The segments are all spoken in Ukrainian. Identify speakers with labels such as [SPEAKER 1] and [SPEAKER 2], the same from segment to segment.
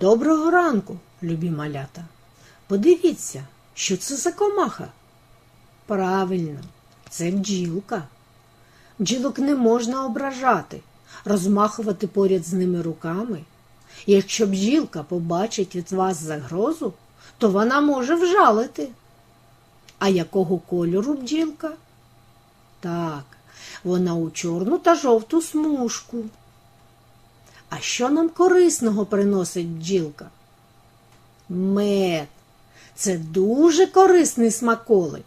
[SPEAKER 1] Доброго ранку, любі малята. Подивіться, що це за комаха? Правильно, це бджілка. Бджілок не можна ображати, розмахувати поряд з ними руками. Якщо бджілка побачить від вас загрозу, то вона може вжалити. А якого кольору бджілка? Так, вона у чорну та жовту смужку. А що нам корисного приносить бджілка? Мед. Це дуже корисний смаколик.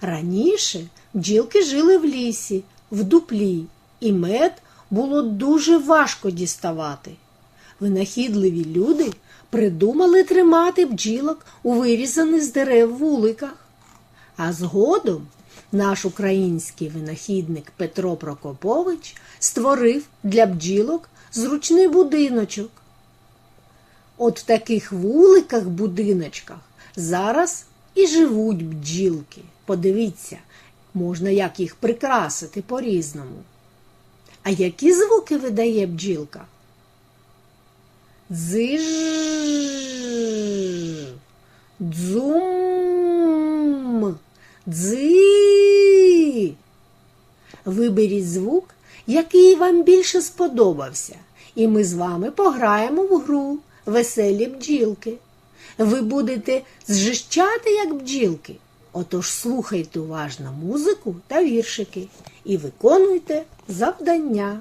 [SPEAKER 1] Раніше бджілки жили в лісі, в дуплі, і мед було дуже важко діставати. Винахідливі люди придумали тримати бджілок у вирізаних з дерев вуликах. А згодом наш український винахідник Петро Прокопович створив для бджілок зручний будиночок. От в таких вуликах будиночках зараз і живуть бджілки. Подивіться, можна як їх прикрасити по-різному. А які звуки видає бджілка? Дзиж, дзум, дзи. Виберіть звук, який вам більше сподобався, і ми з вами пограємо в гру веселі бджілки. Ви будете зжищати, як бджілки. Отож слухайте уважно музику та віршики і виконуйте завдання.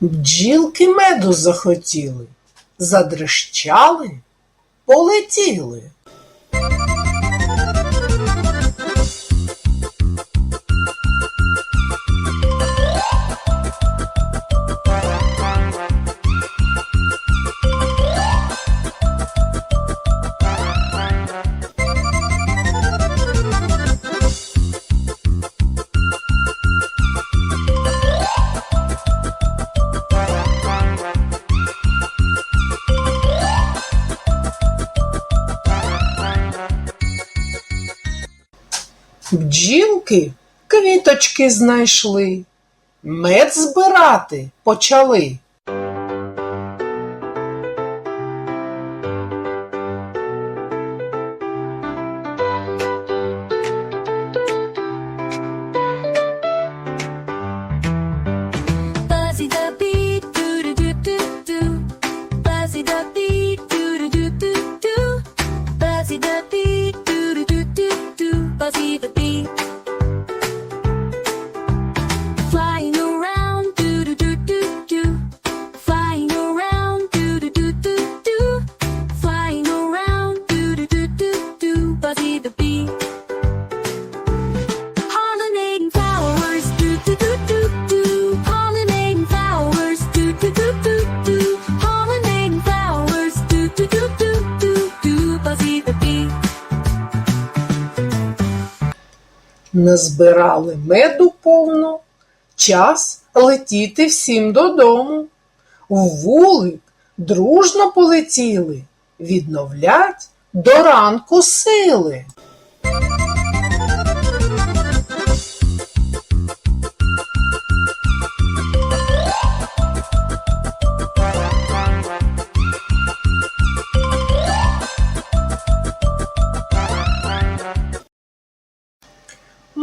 [SPEAKER 2] Бджілки меду захотіли, задрищали, полетіли. Бджілки квіточки знайшли, мед збирати почали. Назбирали меду повно, час летіти всім додому. В вулик дружно полетіли, відновлять до ранку сили.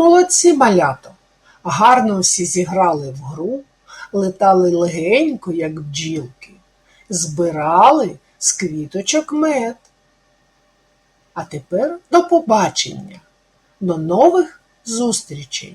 [SPEAKER 2] Молодці малято. Гарно всі зіграли в гру, летали легенько, як бджілки, збирали з квіточок мед. А тепер до побачення, до нових зустрічей!